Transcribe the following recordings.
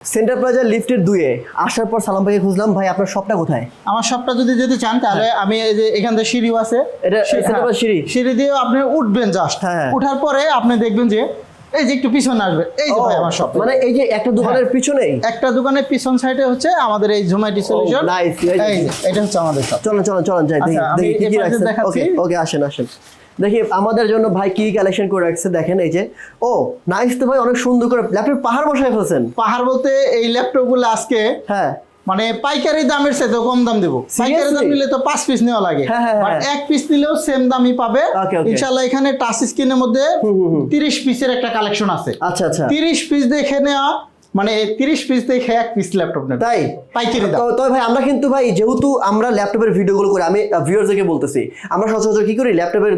Centre plaza লিফটের দুয়ে আসার পর সালাম ভাইকে খুঁজলাম ভাই আপনার শপটা কোথায়? আমার শপটা যদি যেতে চান তাহলে আমি এই যে এখান থেকে সিঁড়িও আছে। এটা হ্যাঁ, সিঁড়ি? সিঁড়ি দিয়ে আপনি উঠবেন জাস্ট হ্যাঁ। উঠার পরে আপনি দেখবেন যে এই যে একটু পিছনে আসবে। এই যে ভাই আমার শপ মানে এই যে একটা দোকানের হ্যাঁ। পিছনেই? একটা দোকানের পিছন সাইডে হচ্ছে আমাদের এই জোম্যাটো সলিউশন যে, এটা হচ্ছে আমাদের শপ চলুন চলুন চলুন যাই দেখি আচ্ছা, আমি কি কি রাখছেন। ওকে ওকে আসেন আসেন। দেখি আমাদের জন্য ভাই কি কালেকশন করে রাখছে দেখেন এই যে। ও নাইস তো ভাই অনেক সুন্দর করে ল্যাপটপ পাহাড় বসায় ফেলছেন। পাহাড় বলতে এই ল্যাপটপগুলো আজকে হ্যাঁ। মানে পাইকারি দামের সাথে কম দাম দেবো। পাইকারি দাম নিলে তো পাঁচ পিস নেওয়া লাগে। হ্যাঁ, হ্যাঁ, বাট হ্যাঁ। এক পিস নিলেও সেম দামই পাবে. ইনশাল্লাহ এখানে টাচ স্ক্রিনের মধ্যে তিরিশ পিসের একটা কালেকশন আছে। আচ্ছা আচ্ছা। তিরিশ পিস দেখে নেওয়া মানে তিরিশ পিস দেখে এক পিস ল্যাপটপ নেবে। তাই? পাইকারি দাম। তো- তবে ভাই আমরা কিন্তু ভাই যেহেতু আমরা ল্যাপটপের ভিডিওগুলো করি আমি ভিউয়ার্সদেরকে বলতেছি আমরা সচরাচর কি করি ল্যাপটপের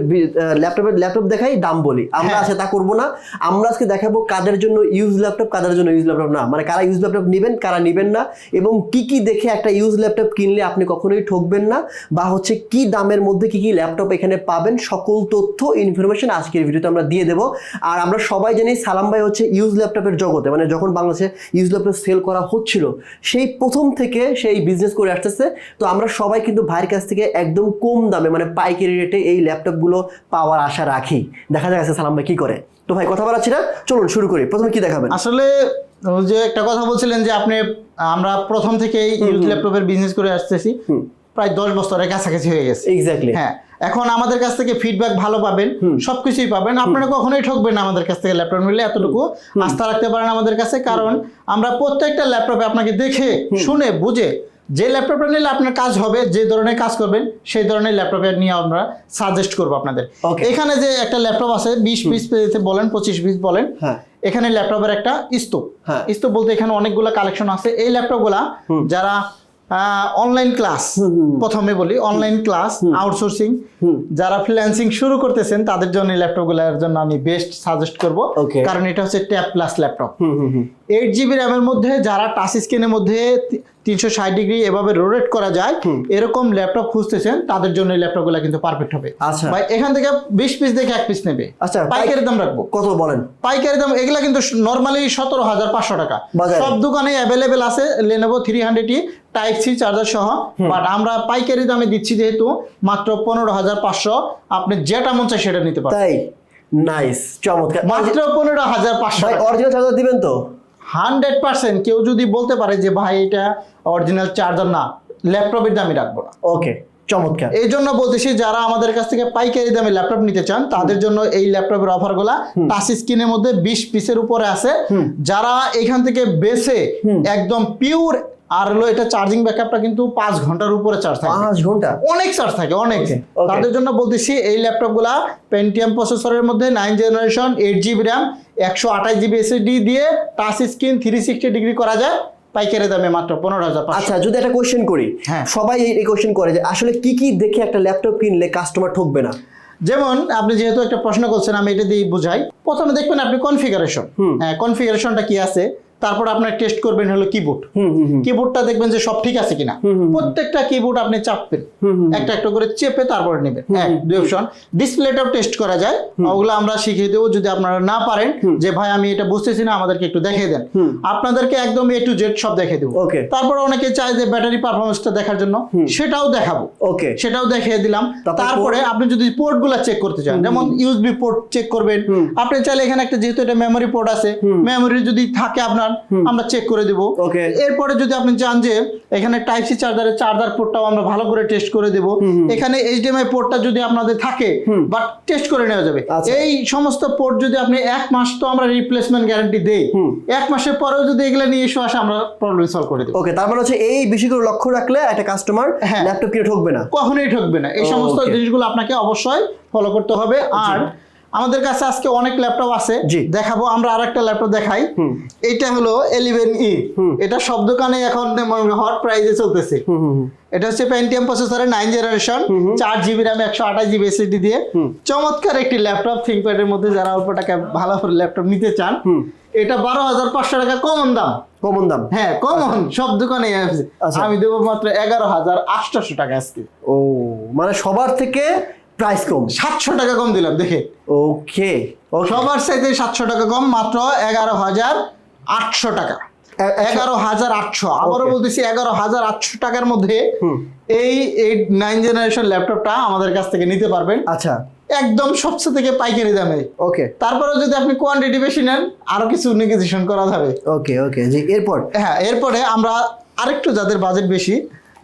ল্যাপটপের ল্যাপটপ দেখাই দাম বলি। আমরা হ্যাঁ। আছে তা করব না। আমরা আজকে দেখাবো কাদের জন্য ইউজ ল্যাপটপ কাদের জন্য ইউজ ল্যাপটপ না। মানে কারা ইউজ ল্যাপটপ নেবেন কারা নেবেন না এবং কি কি দেখে একটা ইউজ ল্যাপটপ কিনলে আপনি কখনোই ঠকবেন না বা হচ্ছে কি দামের মধ্যে কি কি ল্যাপটপ এখানে পাবেন সকল তথ্য ইনফরমেশন আজকের ভিডিওতে আমরা দিয়ে দেবো। আর আমরা সবাই জানি সালাম ভাই হচ্ছে ইউজ ল্যাপটপের জগতে মানে যখন বাংলাদেশে ইউজ ল্যাপটপ সেল করা হচ্ছিল। সেই প্রথম থেকে সেই বিজনেস করে আসতেছে। তো আমরা সবাই কিন্তু ভাইয়ের কাছ থেকে একদম কম দামে মানে পাইকারি রেটে এই ল্যাপটপগুলো পাওয়ার আশা রাখি। দেখা যাচ্ছে সালাম ভাই কি করে। তো ভাই কথা বলাচ্ছি না চলুন শুরু করি। প্রথমে কি দেখাবেন? আসলে যে একটা কথা বলছিলেন যে আপনি আমরা প্রথম থেকে ইউজ ল্যাপটপের বিজনেস করে আসতেছি। প্রায় দশ বছরের কাছাকাছি হয়ে গেছে। এক্স্যাক্টলি হ্যাঁ। এখন আমাদের কাছ থেকে ফিডব্যাক ভালো পাবেন সবকিছুই পাবেন। আপনারা কখনোই ঠকবেন না আমাদের কাছ থেকে ল্যাপটপ নিলে এতটুকু আস্থা রাখতে পারেন আমাদের কাছে কারণ আমরা প্রত্যেকটা ল্যাপটপে আপনাকে দেখে শুনে বুঝে যে ল্যাপটপটা নিলে আপনার কাজ হবে যে ধরনের কাজ করবেন সেই ধরনের ল্যাপটপে নিয়ে আমরা সাজেস্ট করব আপনাদের। এখানে যে একটা ল্যাপটপ আছে বিশ পিস বলেন পঁচিশ পিস বলেন হ্যাঁ। এখানে ল্যাপটপের একটা স্তূপ। হ্যাঁ। স্তূপ বলতে এখানে অনেকগুলো কালেকশন আছে। এই ল্যাপটপগুলা যারা অনলাইন ক্লাস প্রথমে বলি অনলাইন ক্লাস আউটসোর্সিং যারা ফ্রিল্যান্সিং শুরু করতেছেন তাদের জন্য ল্যাপটপ ল্যাপটপগুলোর জন্য আমি বেস্ট সাজেস্ট করব। কারণ এটা হচ্ছে tab plus laptop eight GB র্যামের মধ্যে যারা টাচ স্ক্রিনের মধ্যে তিনশো ষাট ডিগ্রি এভাবে রোটেট করা যায় এরকম ল্যাপটপ খুঁজতেছেন তাদের জন্য এই ল্যাপটপগুলো কিন্তু পারফেক্ট হবে। আচ্ছা। ভাই এখান থেকে বিশ পিস দেখে এক পিস নেবে। আচ্ছা, পাইকারি দাম রাখব। কত বলেন? পাইকারি দাম এগুলা কিন্তু নর্মালি সতেরো হাজার পাঁচশো টাকা। সব দোকানে অ্যাভেলেবেল আছে Lenovo three hundred E type C charger সহ। বাট আমরা পাইকারি দামে দিচ্ছি যেহেতু মাত্র পনেরো হাজার পাঁচশো। আপনি যেটা মন চায় সেটা নিতে পারেন। তাই? নাইস চমৎকার। মাত্র পনেরো হাজার পাঁচশো অরিজিনাল চার্জার দিবেন তো? হান্ড্রেড পার্সেন্ট কেউ যদি বলতে পারে যে ভাই এটা অরিজিনাল চার্জার না ল্যাপটপের দামই রাখব না। ওকে চমৎকার। এই জন্য বলতেছি যারা আমাদের কাছ থেকে পাইকারি দামে ল্যাপটপ নিতে চান তাদের জন্য এই ল্যাপটপের অফারগুলা টাচ স্ক্রিনের মধ্যে বিশ পিসের উপরে আছে। যারা এখান থেকে বেছে একদম পিওর আর হলো এটা চার্জিং ব্যাকআপটা কিন্তু পাঁচ ঘণ্টার উপরে চার্জ থাকে। পাঁচ ঘণ্টা? অনেক চার্জ থাকে অনেক। তাদের জন্য বলতেছি এই ল্যাপটপগুলা পেন্টিএম প্রসেসরের মধ্যে nine generation eight GB RAM একশো আঠাশ জিবি এসএসডি দিয়ে touch screen three sixty degree করা যায়। পাইকারি দামে মাত্র পনেরো হাজার আচ্ছা যদি একটা কোয়েশ্চেন করি হ্যাঁ। সবাই এই কোয়েশ্চেন করে যে আসলে কি কি দেখে একটা ল্যাপটপ কিনলে কাস্টমার ঠকবে না? যেমন আপনি যেহেতু একটা প্রশ্ন করছেন আমি এটা দিয়ে বুঝাই। প্রথমে দেখবেন আপনি কনফিগারেশন হ্যাঁ কনফিগারেশনটা কি আছে? তারপর আপনার টেস্ট করবেন হলো কিবোর্ড কিবোর্ডটা দেখবেন যে সব ঠিক আছে কিনা। প্রত্যেকটা কিবোর্ড আপনি চাপবেন। একটা একটা করে চেপে তারপরে নেবেন। এক দুই অপশন ডিসপ্লেটাও টেস্ট করা যায়। ওগুলো আমরা শিখিয়ে দেবো। যদি আপনারা না পারেন যে ভাই আমি এটা বুঝতেছি না আমাদেরকে একটু দেখিয়ে দেন। আপনাদেরকে একদম এ টু জেড সব দেখিয়ে দেবো। তারপর অনেকে চায় যে ব্যাটারি পারফরমেন্সটা দেখার জন্য। সেটাও দেখাবো। ওকে। সেটাও দেখিয়ে দিলাম। তারপরে আপনি যদি পোর্টগুলা চেক করতে চান যেমন ইউএসবি পোর্ট চেক করবেন। আপনি চাইলে এখানে একটা যেহেতু এটা মেমোরি পোর্ট আছে মেমোরি যদি থাকে আপনার আমরা চেক করে দিব। এরপরে যদি আপনি চান যে এখানে টাইপ সি চার্জারের চার্জার পোর্টটাও আমরা ভালো করে টেস্ট করে দেব। এখানে এইচডিএমআই পোর্টটা যদি আপনাদের থাকে বাট টেস্ট করে নেওয়া যাবে। আচ্ছা। এই সমস্ত পোর্ট যদি আপনি এক মাস তো আমরা রিপ্লেসমেন্ট গ্যারান্টি দেই এক মাসের পরেও যদি এগুলো নিয়ে ইস্যু আসে আমরা প্রবলেম সলভ করে দেবো। ওকে তার মানে হচ্ছে এই বিষয়গুলো লক্ষ্য রাখলে একটা কাস্টমার। ল্যাপটপ কিনে ঠকবে না। কখনোই ঠকবে না। এই সমস্ত. জিনিসগুলো আপনাকে অবশ্যই ফলো করতে হবে। আর আমাদের কাছে আজকে অনেক ল্যাপটপ আছে। দেখাবো আমরা আরেকটা ল্যাপটপ দেখাই। এটা হলো এলিভেন ই এটা সব দোকানে এখন হট প্রাইজে চলতেছে। এটা হচ্ছে পেন্টিএম প্রসেসরের নাইন জেনারেশন চার জিবি র্যাম একশো আঠাশ জিবি এসএসডি দিয়ে। চমৎকার একটি ল্যাপটপ থিঙ্কপ্যাডের মধ্যে যারা অল্প টাকা ভালো ল্যাপটপ নিতে চান এটা বারো হাজার পাঁচশো টাকা কমন দাম। কমন দাম। হ্যাঁ কমন সব দোকানে আছে। আচ্ছা। আমি দেবো মাত্র এগারো হাজার আটশোশো টাকা আজকে। ও মানে সবার থেকে প্রাইস কম। সাতশো টাকা কম দিলাম দেখে। ওকে সবার সাইতে সাতশো টাকা কম মাত্র এগারো হাজার আটশো টাকা। এগারো হাজার আটশো। আবারও. বলতেছি এগারো হাজার আটশো টাকার মধ্যে এই এই নাইন জেনারেশন ল্যাপটপটা আমাদের কাছ থেকে নিতে পারবেন। আচ্ছা। একদম সবচেয়ে থেকে পাইকারি দামে। ওকে। তারপরে যদি আপনি কোয়ান্টিটি বেশি নেন আরও কিছু নেগোসিয়েশন করা যাবে। ওকে ওকে জি এরপর? হ্যাঁ এরপরে আমরা আরেকটু যাদের বাজেট বেশি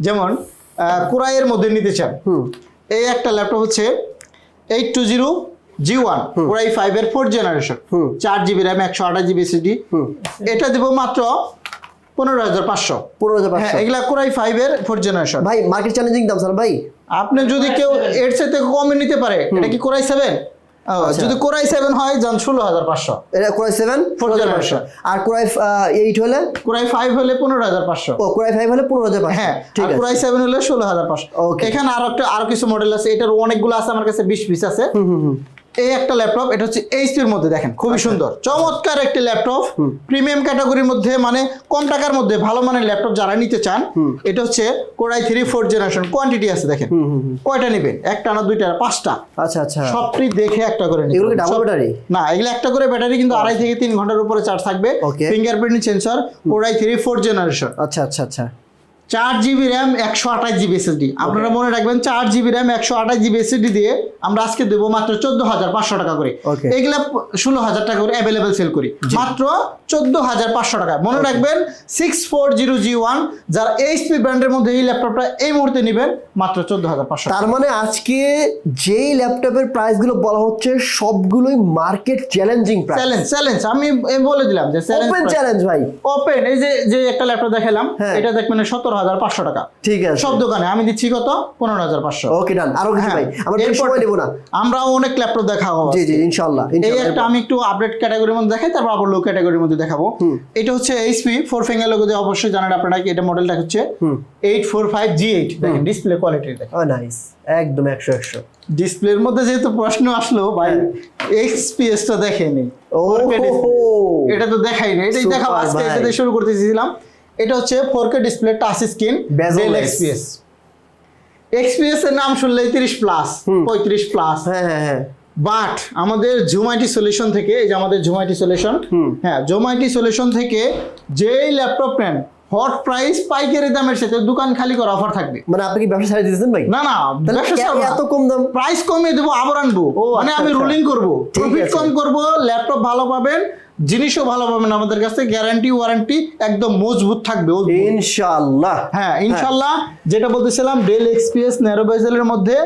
যেমন কুরাইয়ের মধ্যে নিতে চান। এই একটা ল্যাপটপ হচ্ছে eight two zero G one or I five এর ফোর্থ জেনারেশন চার জিবি র্যাম একশো আঠাশ জিবি সিডি এটা দিব মাত্র পনেরো হাজার পাঁচশো। পনেরো হাজার হ্যাঁ পাঁচশো এগুলা কুরাই ফাইভের ফোর্থ জেনারেশন ভাই মার্কেট চ্যালেঞ্জিং দাম স্যার ভাই। আপনি যদি কেউ এর সাথে কমে নিতে পারে এটা কি কোরাই সেভেন। যদি কোরাই সেভেন হয় যান ষোলো হাজার পাঁচশো। এটা কোরাই সেভেন হাজার পাঁচশো। আর কোরাই এইট হলে? কোরাই ফাইভ হলে পনেরো হাজার পাঁচশো। ও কোরাই ফাইভ হলে পনেরো হাজার হ্যাঁ ঠিক আর কোরাই সেভেন হলে ষোলো হাজার পাঁচশো. এখানে আরও একটা আরও কিছু মডেল আছে এটার অনেকগুলো আছে আমার কাছে বিশ পিস আছে। হুম হুম। এই একটা ল্যাপটপ এটা হচ্ছে এইচপির মধ্যে দেখেন খুবই আচ্ছা। সুন্দর। চমৎকার একটি ল্যাপটপ প্রিমিয়াম ক্যাটাগরির মধ্যে মানে কম টাকার মধ্যে ভালো মানের ল্যাপটপ যারা নিতে চান এটা হচ্ছে core i three four generation quantity আছে দেখেন। কয়টা নেবেন? একটা না দুইটা না পাঁচটা। আচ্ছা আচ্ছা। সবটি দেখে একটা করে। এগুলো ডাবল ব্যাটারি না এগুলো একটা করে ব্যাটারি কিন্তু আড়াই থেকে তিন ঘণ্টার উপরে চার্জ থাকবে. Fingerprint sensor core i three four generation আচ্ছা আচ্ছা আচ্ছা। চার জিবি র্যাম একশো আঠাশ জিবি এসএসডি আপনারা মনে রাখবেন চার জিবি র্যাম একশো আঠাশ জিবি এসএসডি দিয়ে আমরা আজকে দেবো মাত্র চোদ্দ হাজার পাঁচশো টাকা করে. এগুলা ষোলো হাজার টাকা করে অ্যাভেলেবেল সেল করি। মাত্র চোদ্দ হাজার পাঁচশো টাকা। মনে রাখবেন six four zero G one যারা এইচপি ব্র্যান্ডের মধ্যে এই ল্যাপটপটা এই মুহূর্তে নেবেন মাত্র চোদ্দ হাজার পাঁচশো তার মানে আজকে যেই ল্যাপটপের প্রাইসগুলো বলা হচ্ছে সবগুলোই market challenging price challenge challenge আমি বলে দিলাম যে ওপেন চ্যালেঞ্জ ভাই। ওপেন এই যে যে একটা ল্যাপটপ দেখালাম হ্যাঁ। এটা দেখবেন সতেরো হাজার পাঁচশো টাকা। ঠিক আছে। সব দোকানে। আমি দিচ্ছি কত? পনেরো হাজার পাঁচশো। ওকে ডান। আরও কিছু হ্যাঁ। ভাই? আমরা সময় নেব না। আমরা অনেক ল্যাপটপ দেখাবো জি জি ইনশাআল্লাহ এই একটা আমি একটু আপডেট ক্যাটাগরির মধ্যে দেখাই তারপর আবার লো ক্যাটাগরির মধ্যে দেখাবো। এটা হচ্ছে এইচপি ফোর ফিঙ্গার লোগো দিয়ে অবশ্যই জানেন আপনারা এটা মডেলটা হচ্ছে eight four five G eight দেখেন ডিসপ্লে কোয়ালিটি দেখেন। ও নাইস একদম একশো একশো। ডিসপ্লের মধ্যে যেহেতু প্রশ্ন আসলো ভাই এক্সপিএস টা দেখেনি। ও 4K হো display। হো। এটা তো দেখাই না এটাই দেখাবো আজকে এটা শুরু করতেছিলাম এটা হচ্ছে four K display touch screen Dell less। XPS XPS এর নাম শুনলেই তিরিশ প্লাস পঁয়ত্রিশ প্লাস হ্যাঁ হ্যাঁ হ্যাঁ। বাট আমাদের জুমাইটি সলিউশন থেকে এই যে আমাদের জুমাইটি সলিউশন হ্যাঁ জুমাইটি সলিউশন থেকে যেই ল্যাপটপ নেন হট প্রাইস পাইকারি দামের সাথে দোকান খালি করে অফার থাকবে। মানে আপনি কি ব্যবসা ছাড়িয়ে দিয়েছেন ভাই? না না ব্যবসা এত কম দাম? প্রাইস কমিয়ে দেবো আবার আনব। মানে আমি। রুলিং করব। প্রফিট কম করব ল্যাপটপ ভালো পাবেন জিনিসও ভালো পাবেন আমাদের কাছে গ্যারান্টি ওয়ারেন্টি একদম মজবুত থাকবে মজবুত। ইনশাআল্লাহ। হ্যাঁ ইনশাল্লাহ যেটা বলতেছিলাম ডেল এক্সপিএস ন্যারো বেজেলের মধ্যে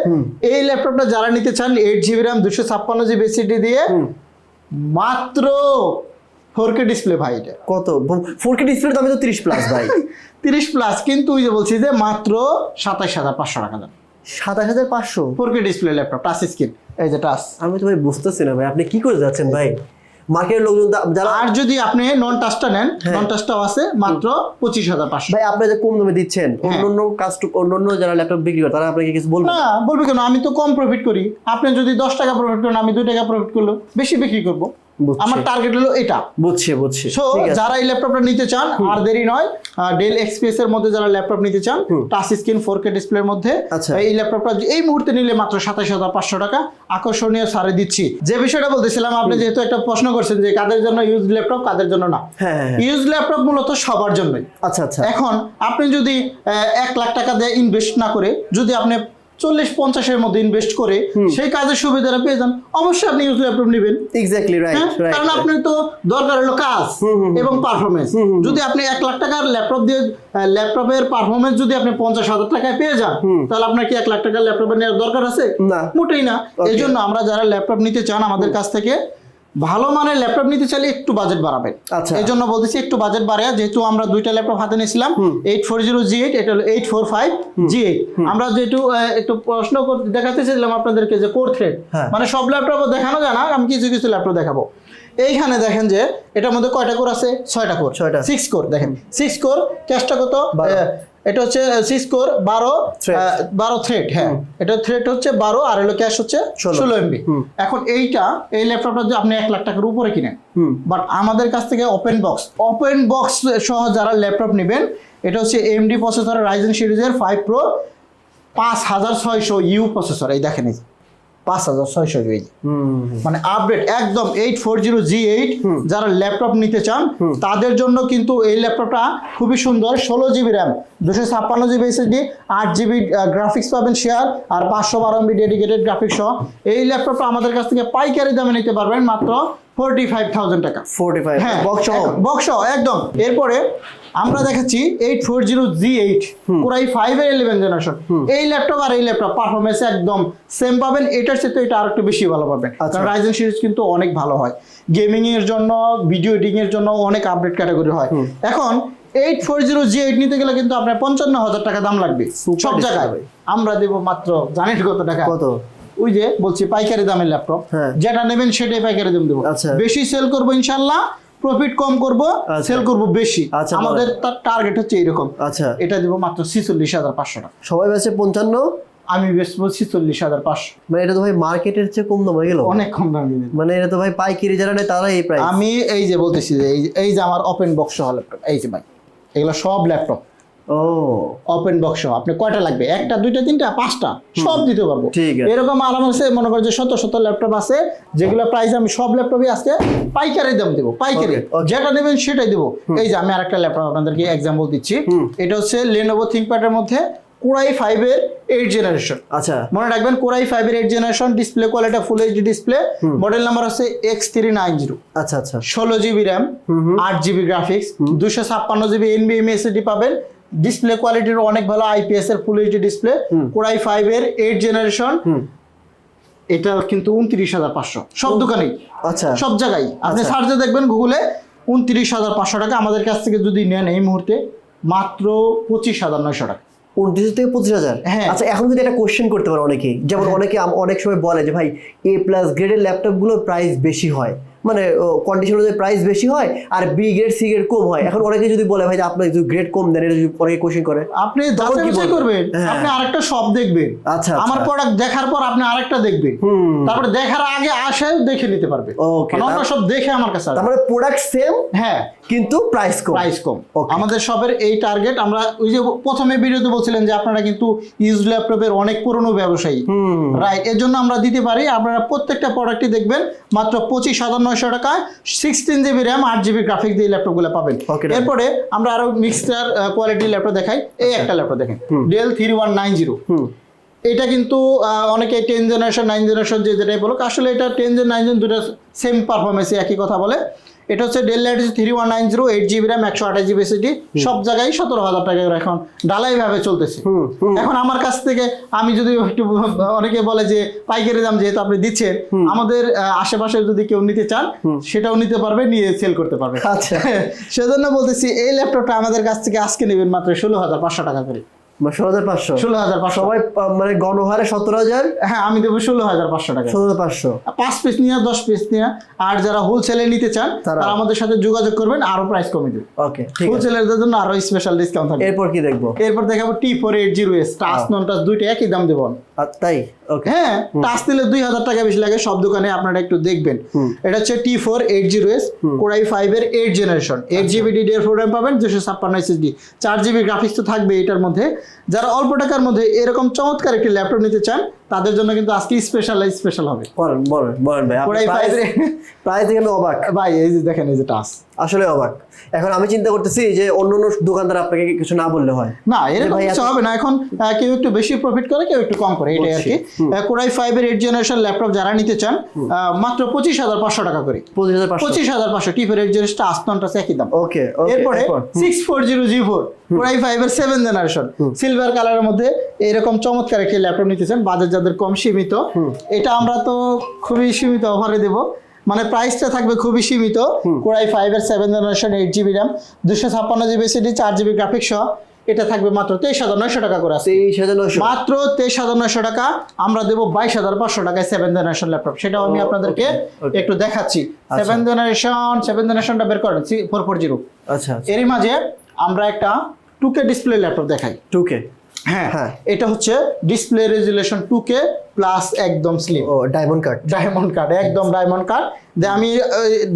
এই ল্যাপটপটা যারা নিতে চান এইট জিবি র্যাম দুশো ছাপ্পান্ন জিবি এসিডি দিয়ে মাত্র ফোর কে ডিসপ্লে ভাই এটা। কত? ফোর কে ডিসপ্লে দাম তো তিরিশ প্লাস ভাই। তিরিশ প্লাস কিন্তু ওই যে বলছি যে মাত্র সাতাশ হাজার পাঁচশো টাকা দাম। সাতাশ হাজার পাঁচশো? Four K display laptop touch screen এই যে টাচ আমি তো ভাই বুঝতেছি না ভাই আপনি কি করে যাচ্ছেন ভাই? মার্কেটের লোকজন যারা আর যদি আপনি নন টাচটা নেন হ্যাঁ। নন টাচটাও আছে মাত্র পঁচিশ হাজার পাঁচশো ভাই আপনি যে কম দামে দিচ্ছেন হ্যাঁ। অন্য অন্য কাজ অন্য যারা ল্যাপটপ বিক্রি করে তারা আপনাকে কিছু বলবে না বলবে কেন আমি তো কম প্রফিট করি আপনি যদি দশ টাকা প্রফিট করেন আমি দুই টাকা প্রফিট করল বেশি বিক্রি করব। আমার টার্গেট হলো এটা। বুঝছি বুঝছি। সো যারা এই ল্যাপটপটা নিতে চান আর দেরি নয় ডেল এক্সপিএস এর মধ্যে যারা ল্যাপটপ নিতে চান টাচ স্ক্রিন ফোর কে ডিসপ্লের মধ্যে আচ্ছা। এই ল্যাপটপটা এই মুহূর্তে নিলে মাত্র সাতাশ হাজার পাঁচশো টাকা। আকর্ষণীয় সারে দিচ্ছি। যে বিষয়টা বলতেছিলাম আপনি যেহেতু একটা প্রশ্ন করছেন যে কাদের জন্য ইউজ ল্যাপটপ কাদের জন্য না। হ্যাঁ, হ্যাঁ, হ্যাঁ। ইউজ ল্যাপটপ মূলত সবার জন্যই। আচ্ছা আচ্ছা। এখন আপনি যদি এক লাখ টাকা দিয়ে ইনভেস্ট না করে যদি আপনি চল্লিশ পঞ্চাশের মধ্যে ইনভেস্ট করে সেই কাজের সুবিধাটা পেয়ে যান। অবশ্যই আপনি ইউজ ল্যাপটপ নেবেন। Exactly right? কারণ আপনার তো দরকার হলো কাজ এবং পারফরমেন্স যদি আপনি এক লাখ টাকার ল্যাপটপ দিয়ে ল্যাপটপের পারফরমেন্স যদি আপনি পঞ্চাশ হাজার টাকায় পেয়ে যান তাহলে আপনার কি এক লাখ টাকার ল্যাপটপের নেওয়ার দরকার আছে? না। মোটেই না। এই জন্য আমরা যারা ল্যাপটপ নিতে চান আমাদের কাছ থেকে ভালো মানের ল্যাপটপ নিতে চাইলে একটু বাজেট বাড়াবেন। আচ্ছা। এই জন্য বলতেছি একটু বাজেট বাড়ায় যেহেতু আমরা দুইটা ল্যাপটপ হাতে নিয়েছিলাম eight four zero G eight এটা হলো eight four five G eight আমরা যেহেতু একটু প্রশ্ন দেখাতে চাইছিলাম আপনাদেরকে যে কোর থ্রেড হ্যাঁ। মানে সব ল্যাপটপ দেখানো যায় না আমি কিছু কিছু ল্যাপটপ দেখাবো। এইখানে দেখেন যে এটার মধ্যে কয়টা কোর আছে? ছয়টা কোর ছয়টা। সিক্স কোর দেখেন। সিক্স কোর ক্যাশটা কত? এটা হচ্ছে সিসকোর কোর বারো বারো থ্রেড হ্যাঁ এটা থ্রেড হচ্ছে বারো আর এলো ক্যাশ হচ্ছে ষোলো। এমবি এখন এইটা এই ল্যাপটপটা যদি আপনি এক লাখ টাকার উপরে কিনেন। বাট আমাদের কাছ থেকে ওপেন বক্স ওপেন বক্স সহ যারা ল্যাপটপ নেবেন এটা হচ্ছে এমডি প্রসেসর রাইজেন সিরিজের ফাইভ প্রো পাঁচ হাজার ছয়শো ইউ প্রসেসর এই দেখেন এই। পাঁচ হাজার ছয়শো জিবি মানে আপডেট একদম eight four zero G eight যারা ল্যাপটপ নিতে চান তাদের জন্য কিন্তু এই ল্যাপটপটা খুবই সুন্দর ষোলো জিবি র্যাম দুশো ছাপ্পান্ন জিবি এসএসডি আট জিবি গ্রাফিক্স পাবেন শেয়ার আর পাঁচশো বারো এমবি ডেডিকেটেড গ্রাফিক্স সহ। এই ল্যাপটপটা আমাদের কাছ থেকে পাইকারি দামে নিতে পারবেন মাত্র ফোরটি ফাইভ থাউজেন্ড টাকা। ফোর্টি ফাইভ হ্যাঁ বক্স বক্স একদম। এরপরে আমরা দেখাচ্ছি eight four zero G eight পুরাই ফাইভ এর ইলেভেন জেনারেশন এই ল্যাপটপ আর এই ল্যাপটপ পারফরমেন্স একদম সেম পাবেন এটার সাথে এটা আর একটু বেশি ভালো পাবেন। আচ্ছা। কারণ রাইজেন সিরিজ কিন্তু অনেক ভালো হয়। গেমিং এর জন্য ভিডিও এডিটিং এর জন্য অনেক আপডেট ক্যাটাগরি হয়। এখন eight four zero G eight নিতে গেলে কিন্তু আপনার পঞ্চান্ন হাজার টাকা দাম লাগবে। সব জায়গায়। আমরা দেবো মাত্র জানেন কত টাকা? কত? ওই যে বলছি পাইকারি দামের ল্যাপটপ। যেটা নেবেন সেটাই পাইকারি দাম দেবো। আচ্ছা। বেশি সেল করব ইনশাল্লাহ। প্রফিট কম করব। সেল করব বেশি। আচ্ছা, আমাদের তার টার্গেট হচ্ছে এরকম আচ্ছা। এটা দিব মাত্র ছিচল্লিশ হাজার পাঁচশো টাকা। সবাই বেছে পঞ্চান্ন? আমি বেচবো ছিচল্লিশ হাজার পাঁচশো। মানে এটা তো ভাই মার্কেটের চেয়ে কম দাম হয়ে গেল? অনেক কম দাম। মানে এটা তো ভাই পাইকারি যারা নেয় তারা এই প্রাইস আমি এই যে বলতেছি যে এই- এই যে আমার ওপেন বক্স সহ ল্যাপটপ এই যে ভাই এগুলো সব ল্যাপটপ ও। ওপেন বক্স সহ। আপনি কয়টা লাগবে? একটা দুইটা তিনটা পাঁচটা সব দিতে পারব। ঠিক আছে। এরকম আরাম আছে মনে করেন যে শত শত ল্যাপটপ আছে যেগুলো প্রাইস আমি সব ল্যাপটপই আজকে পাইকারি দাম দেবো পাইকারি. যেটা নেবেন সেটাই দেবো। এই যে আমি আরেকটা ল্যাপটপ আপনাদেরকে এক্সাম্পল দিচ্ছি। এটা হচ্ছে লেনোভো থিঙ্কপ্যাডের মধ্যে কোরাই ফাইভের এইট জেনারেশন আচ্ছা। মনে রাখবেন কোরাই ফাইভের eight generation display quality full HD display model number হচ্ছে এক্স থ্রি নাইন জিরো আচ্ছা আচ্ছা। ষোলো জিবি র্যাম আট জিবি গ্রাফিক্স দুশো ছাপ্পান্ন জিবি এনবিএম এসএসডি পাবেন। ডিসপ্লে কোয়ালিটির অনেক ভালো আইপিএস এর full HD display core i five এর এইট জেনারেশন এটা কিন্তু উনত্রিশ হাজার পাঁচশো। সব দোকানেই। আচ্ছা। সব জায়গায়। আপনি আচ্ছা। সার্চে দেখবেন গুগলে উনত্রিশ হাজার পাঁচশো টাকা। আমাদের কাছ থেকে যদি নেন এই মুহূর্তে মাত্র পঁচিশ হাজার নয়শো টাকা। উনত্রিশ থেকে পঁচিশ হাজার? হ্যাঁ। আচ্ছা এখন যদি একটা কোশ্চেন করতে পারে অনেকে যেমন অনেকে অনেক সময় বলে যে ভাই এ প্লাস গ্রেডের ল্যাপটপগুলোর প্রাইস বেশি হয়। মানে কন্ডিশন অনুযায়ী প্রাইস বেশি হয় আর বি গ্রেড সি গ্রেড কম হয়। এখন অনেকে যদি বলে ভাই যে আপনার যদি গ্রেড কম দেন এটা যদি অনেকে কোশ্চেন করে? আপনি যাচাই কি বাছাই? করবেন। হ্যাঁ। আপনি আরেকটা শপ দেখবেন। আচ্ছা, আমার আচ্ছা। প্রোডাক্ট দেখার পর আপনি আরেকটা দেখবেন। তারপরে দেখার আগে আসে দেখে নিতে পারবে অন্য তার- সব দেখে আমার কাছে আসবে। তার মানে প্রোডাক্ট সেম হ্যাঁ। কিন্তু প্রাইস কম। প্রাইস কম। আমাদের সবের এই টার্গেট আমরা ওই যে প্রথমে ভিডিওতে বলছিলেন যে আপনারা কিন্তু ইউজ ল্যাপটপের অনেক পুরনো ব্যবসায়ী। রাইট এর জন্য আমরা দিতে পারি। আপনারা প্রত্যেকটা প্রোডাক্টই দেখবেন মাত্র পঁচিশ হাজার নয়শো টাকায় সিক্সটিন জিবি র্যাম আট জিবি গ্রাফিক দিয়ে ল্যাপটপগুলো পাবেন। এরপরে আমরা আরও মিক্সার কোয়ালিটির ল্যাপটপ দেখাই। এই একটা ল্যাপটপ দেখেন। Dell three one nine zero এটা কিন্তু অনেকে টেন জেনারেশন নাইন জেনারেশন যে যেটাই বলুক আসলে এটা টেন জেন নাইন জেন দুটো সেম পারফরমেন্স একই কথা বলে। এটা হচ্ছে ডেল লাইট হচ্ছে three one nine zero eight GB RAM একশো আঠাশ জিবি এসএসডি সব জায়গায় সতেরো হাজার টাকা এখন ডালাই ভাবে চলতেছে। এখন আমার কাছ থেকে আমি যদি একটু অনেকে বলে যে পাইকারি দাম যেহেতু আপনি দিচ্ছেন আমাদের আশেপাশে যদি কেউ নিতে চান সেটাও নিতে পারবে নিয়ে সেল করতে পারবে। আচ্ছা। সেজন্য বলতেছি এই ল্যাপটপটা আমাদের কাছ থেকে আজকে নেবেন মাত্র ষোলো হাজার পাঁচশো টাকা করে। ষোলো হাজার পাঁচশো। ষোলো হাজার পাঁচশো। সবাই মানে গণহারে সতেরো হাজার। হ্যাঁ আমি দেবো ষোলো হাজার পাঁচশো টাকা। ষোলো হাজার পাঁচশো পাঁচ পিস নিয়ে দশ পিস নিয়ে আর যারা হোলসেলে নিতে চান তারা- তারা আমাদের সাথে যোগাযোগ করবেন আরও প্রাইস কমে দেবে। ওকে ঠিক জন্য আরও স্পেশাল ডিসকাউন্ট থাকবে। এরপর কি দেখব? এরপর দেখাবো T four eight zero S touch non touch দুইটা একই দাম দেবো তাই? ওকে হ্যাঁ টাচ দিলে দুই হাজার টাকা বেশি লাগে সব দোকানে আপনারা একটু দেখবেন। এটা হচ্ছে T four eight zero S core i five এর eight generation eight GB D DR four পাবেন দুশো ছাপ্পান্ন এসএসডি চার জিবি গ্রাফিক্স তো থাকবে এটার মধ্যে। যারা অল্প টাকার মধ্যে এরকম চমৎকার একটি ল্যাপটপ নিতে চান তাদের জন্য কিন্তু আজকে স্পেশাল স্পেশাল হবে। বলেন বলেন বলেন ভাই Core i5 প্রাইস দেখে অবাক। ভাই এই যে দেখেন এই যে টাচ। আসলে অবাক। এখন আমি চিন্তা করতেছি যে অন্য অন্য দোকানদার আপনাকে কিছু না বললে হয়। না এরকম কিছু হবে না। এখন কেউ একটু বেশি প্রফিট করে কেউ একটু কম করে এটাই আর কি। কোরাই ফাইভ এর এইট জেনারেশন ল্যাপটপ যারা নিতে চান মাত্র পঁচিশ হাজার পাঁচশো টাকা করে। পঁচিশ হাজার পাঁচশো। টিপের এইট জেনারেশনটা আসতনটা একই দাম। ওকে এরপরে six four zero G four core i five এর সেভেন জেনারেশন সিলভার কালারের মধ্যে এরকম চমৎকার একটি ল্যাপটপ নিতেছেন বাজার যাদের কম সীমিত। এটা আমরা তো খুবই সীমিত অফারে দেব। মানে প্রাইসটা থাকবে খুবই সীমিত। কোরাই ফাইভ এর seven generation eight GB RAM দুশো ছাপ্পান্ন জিবি এসিডি চার জিবি গ্রাফিক্স সহ। এটা থাকবে মাত্র তেইশ হাজার নয়শো টাকা করে আছে তেইশ হাজার নয়শো। মাত্র তেইশ হাজার নয়শো টাকা আমরা দেবো বাইশ হাজার পাঁচশো টাকায় সেভেন জেনারেশন ল্যাপটপ সেটাও আমি আপনাদেরকে. একটু দেখাচ্ছি। সেভেন জেনারেশন সেভেন জেনারেশনটা বের করেন ফোর ফোর জিরো আচ্ছা এরই মাঝে আমরা একটা টুকে ডিসপ্লে ল্যাপটপ দেখাই। টু কে হ্যাঁ হ্যাঁ। এটা হচ্ছে display resolution two K plus একদম স্লিম ও ডায়মন্ড কাট ডায়মন্ড কার্ড একদম ডায়মন্ড কার্ড যে আমি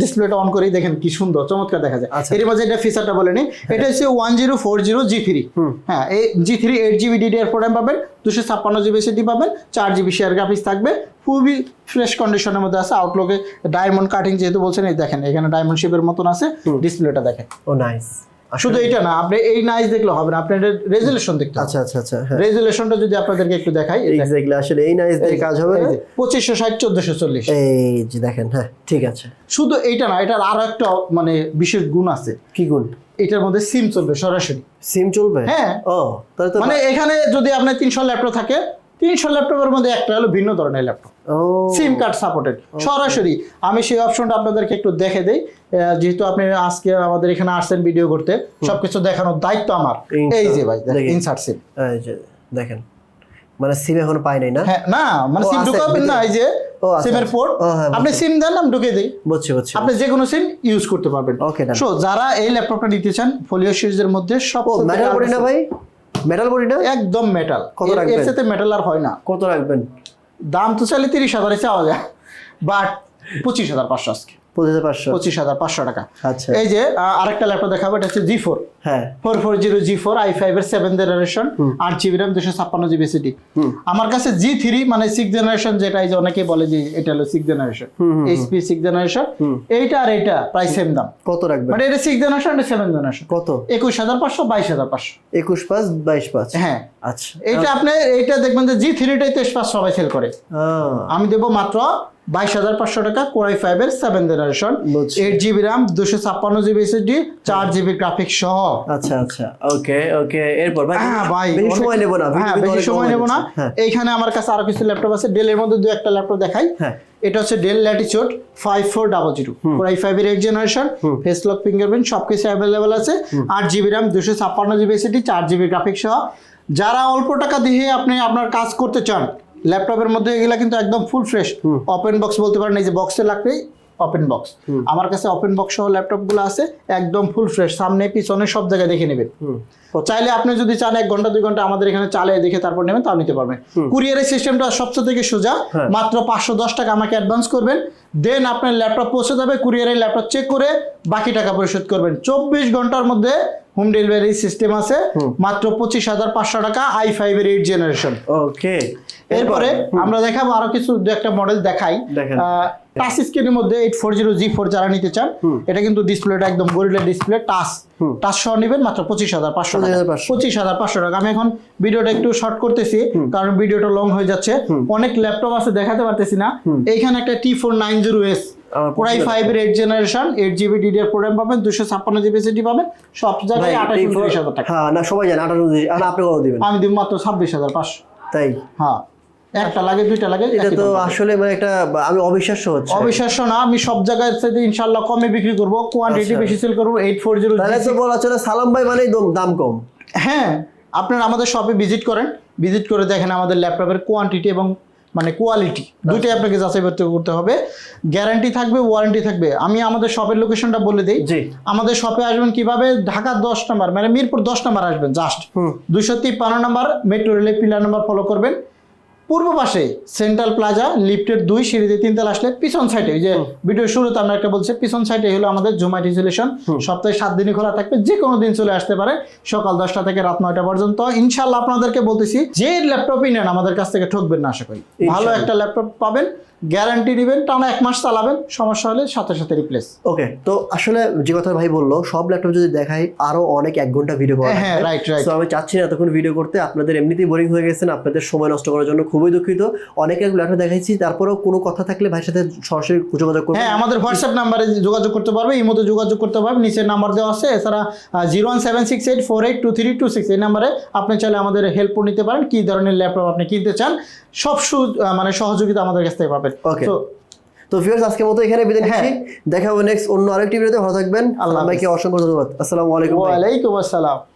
ডিসপ্লেটা অন করি দেখেন কি সুন্দর চমৎকার দেখা যায়। আচ্ছা। এর মাঝে এটা ফিচারটা বলেনি এটা হচ্ছে one zero four zero G three হ্যাঁ এই G three eight GB DDR four পাবেন দুশো ছাপ্পান্ন জিবি এসএসডি পাবেন চার জিবি শেয়ার গ্রাফিক্স থাকবে। খুবই ফ্রেশ কন্ডিশনের মধ্যে আছে। আউটলুকে ডায়মন্ড কাটিং যেহেতু বলছেন এই দেখেন এখানে ডায়মন্ড শেপের মতন আছে। ডিসপ্লেটা দেখেন। ও নাইস শুধু এটা না আপনি এই নাইস দেখলে হবে না আপনার রেজুলেশন দেখতে আচ্ছা আচ্ছা আচ্ছা হ্যাঁ। রেজুলেশনটা যদি আপনাদেরকে একটু দেখাই। এক্স্যাক্টলি আসলে এই নাইস দিয়ে কাজ হবে না? পঁচিশশো ষাট চোদ্দশো চল্লিশ। এই যে দেখেন হ্যাঁ ঠিক আছে। শুধু এইটা না এটার আরও একটা মানে বিশেষ গুণ আছে। কি গুণ? এটার মধ্যে সিম চলবে সরাসরি। সিম চলবে? হ্যাঁ। ও তাহলে মানে এখানে যদি আপনার তিনশো ল্যাপটপ থাকে তিনশো ল্যাপটপের মধ্যে একটা হলো ভিন্ন ধরনের ল্যাপটপ। সিম কার্ড সাপোর্টেড সরাসরি আমি সেই অপশনটা আপনাদেরকে একটু দেখে দেই। যেহেতু আপনি আজকে আমাদের এখানে আসছেন ভিডিও করতে সবকিছু দেখানোর দায়িত্ব আমার। এই যে ভাই ইনসার্ট সিম দেখেন মানে সিম এখনও পাই নাই না? হ্যাঁ না মানে সিম ঢুকাবেন না এই যে আচ্ছা, সিমের আচ্ছা। পোর্ট হ্যাঁ, আপনি সিম দেন আমি ঢুকে দিই। বুঝছি বুঝছি। আপনি যে কোনো সিম ইউজ করতে পারবেন। Done. সো যারা এই ল্যাপটপটা নিতে চান ফোলিও সিরিজের মধ্যে সব মেটাল বডি না ভাই? মেটাল বডি না? একদম মেটাল কত এর রাখবেন? সাথে মেটাল আর হয় না। কত রাখবেন? দাম তো চাইলে তিরিশ হাজারে চাওয়া যায় বাট পঁচিশ হাজার পাঁচশো আজকে। পঁচিশ হাজার পাঁচশো। পঁচিশ হাজার পাঁচশো টাকা। আচ্ছা। এই যে আরেকটা ল্যাপটপ দেখাবো এটা হচ্ছে জি ফোর হ্যাঁ। Four four zero G four I five এর সেভেন জেনারেশন আট জিবি র্যাম দুশো ছাপ্পান্ন জিবি সিটি আমার কাছে জি থ্রি মানে সিক্স জেনারেশন যেটা এই যে অনেকে বলে যে এটা হলো six generation HP six generation এইটা আর এইটা প্রায় সেম দাম। কত রাখবেন? মানে এটা সিক্স জেনারেশন এটা সেভেন জেনারেশন কত? একুশ হাজার পাঁচশো বাইশ হাজার পাঁচশো। একুশ পাঁচ বাইশ পাঁচ। হ্যাঁ। আচ্ছা। এইটা আপনি এইটা দেখবেন যে জি থ্রিটাই তেইশ পাঁচ সবাই সেল করে। আমি দেবো মাত্র বাইশ হাজার পাঁচশো টাকা কোরাই ফাইভ এর seven generation. Eight GB RAM দুশো ছাপ্পান্ন জিবি এসএসডি চার জিবি গ্রাফিক্স সহ আচ্ছা আচ্ছা। ওকে ওকে এরপর ভাই হ্যাঁ ভাই বেশি সময় নেব না হ্যাঁ বেশি সময় নেব না। হয়ে। এইখানে আমার কাছে আরও কিছু ল্যাপটপ আছে। ডেলের মধ্যে দু একটা ল্যাপটপ দেখাই। হ্যাঁ। এটা হচ্ছে Dell Latitude five four double zero core i five এর eight generation face lock fingerprint সব কিছু অ্যাভেলেবেল আছে। আট জিবি র্যাম দুশো ছাপ্পান্ন জিবি এসএসডি চার জিবি গ্রাফিক্স সহ যারা অল্প টাকা দিয়ে আপনি আপনার কাজ করতে চান ল্যাপটপের মধ্যে এগুলা কিন্তু একদম ফুল ফ্রেশ ওপেন বক্স বলতে পারেন এই যে বক্সে লাগবেই ওপেন বক্স আমার কাছে ওপেন বক্স সহ ল্যাপটপগুলো আছে একদম ফুল ফ্রেশ সামনে পিছনে সব জায়গায় দেখে নেবেন। চাইলে আপনি যদি চান এক ঘণ্টা দুই ঘণ্টা আমাদের এখানে চালিয়ে দেখে তারপর নেবেন তাও নিতে পারবেন। কুরিয়ারের সিস্টেমটা সবচেয়ে থেকে সোজা হ্যাঁ। মাত্র পাঁচশো দশ টাকা আমাকে অ্যাডভান্স করবেন। দেন আপনার ল্যাপটপ পৌঁছে যাবে কুরিয়ারের ল্যাপটপ চেক করে বাকি টাকা পরিশোধ করবেন। চব্বিশ ঘণ্টার মধ্যে হোম ডেলিভারি সিস্টেম আছে মাত্র পঁচিশ হাজার পাঁচশো টাকা আই ফাইভ এর এইট জেনারেশন ওকে এরপরে আমরা দেখাবো আরও কিছু দু একটা মডেল দেখাই। টাচ স্ক্রিনের মধ্যে eight four zero G four যারা নিতে চান এটা কিন্তু ডিসপ্লেটা একদম গরিলা ডিসপ্লে টাচ টাচ সহ নেবেন মাত্র পঁচিশ হাজার পাঁচশো পঁচিশ হাজার পাঁচশো। টাকা। আমি এখন ভিডিওটা একটু শর্ট করতেছি কারণ ভিডিওটা লং হয়ে যাচ্ছে। অনেক ল্যাপটপ আছে দেখাতে পারতেছি না। এইখানে একটা T four nine zero S core i five এর eight generation eight GB DDR program পাবেন দুশো ছাপ্পান্ন জিবি এসএসডি পাবেন সব জায়গায় আঠাশ হাজার টাকা। হ্যাঁ না সবাই আপনি দিবেন? আমি দিব মাত্র ছাব্বিশ হাজার পাঁচশো। তাই? হ্যাঁ। একটা লাগে দুইটা লাগে এটা তো আসলে মানে একটা আমি অবিশ্বাস্য হচ্ছে। অবিশ্বাস্য না আমি সব জায়গায় থেকে ইনশাল্লাহ কমে বিক্রি করব কোয়ান্টিটি আচ্ছা। বেশি সেল করব এইট ফোর জিরো তাহলে তো বলা চলে সালাম ভাই মানেই দাম কম। হ্যাঁ আপনারা আমাদের শপে ভিজিট করেন ভিজিট করে দেখেন আমাদের ল্যাপটপের কোয়ান্টিটি এবং মানে কোয়ালিটি দুইটাই আপনাকে যাচাই করতে করতে হবে। গ্যারান্টি থাকবে ওয়ারেন্টি থাকবে। আমি আমাদের শপের লোকেশনটা বলে দিই। জি। আমাদের শপে আসবেন কীভাবে? ঢাকা দশ নাম্বার মানে মিরপুর দশ নাম্বার আসবেন জাস্ট দুইশো তিপ্পান্ন নাম্বার মেট্রো রেলের পিলার নাম্বার ফলো করবেন। পূর্ব পাশে সেন্ট্রাল প্লাজা লিফটের দুই সিঁড়িতে তিনতলা আসলে পিছন সাইডে যে ভিডিও শুরুতে আমরা একটা বলছি পিছন সাইডে হলো আমাদের জুমাইট ইনসুলেশন সপ্তাহে সাত দিনই খোলা থাকবে যে কোনো দিন চলে আসতে পারে। সকাল দশটা থেকে রাত নয়টা পর্যন্ত। ইনশাল্লাহ আপনাদেরকে বলতেছি যে ল্যাপটপই নেন আমাদের কাছ থেকে ঠকবেন না আশা করি। ভালো একটা ল্যাপটপ পাবেন। গ্যারান্টি নেবেন টানা এক মাস চালাবেন সমস্যা হলে সাথে সাথে রিপ্লেস ওকে তো আসলে যে কথা ভাই বলল সব ল্যাপটপ যদি দেখাই আরও অনেক এক ঘণ্টা ভিডিও করা হ্যাঁ, রাইট রাইট. So, আমি চাচ্ছি না এতক্ষণ ভিডিও করতে আপনাদের এমনিতেই বোরিং হয়ে গেছেন আপনাদের সময় নষ্ট করার জন্য খুবই দুঃখিত। অনেক এক ল্যাপটপ দেখাইছি তারপরেও কোনো কথা থাকলে ভাইয়ের সাথে সরাসরি যোগাযোগ করবেন। হ্যাঁ আমাদের হোয়াটসঅ্যাপ নাম্বারে যোগাযোগ করতে পারবে এই মতো যোগাযোগ করতে পারবে নিচের নাম্বার দেওয়া আছে। এছাড়া zero one seven six eight four eight two three two six এই নাম্বারে আপনি চাইলে আমাদের হেল্প নিতে পারেন কি ধরনের ল্যাপটপ আপনি কিনতে চান সব সু মানে সহযোগিতা আমাদের কাছ থেকে পাবেন। Okay. তো ভিউয়ার্স আজকের মতো এখানে বিদায় নিচ্ছি। দেখা হবে নেক্সট অন্য আরেকটি ভিডিওতে ভালো থাকবেন। আল্লাহ সবাইকে অসংখ্য ধন্যবাদ। আসসালামু আলাইকুম ওয়া ওয়ালাইকুম আসসালাম।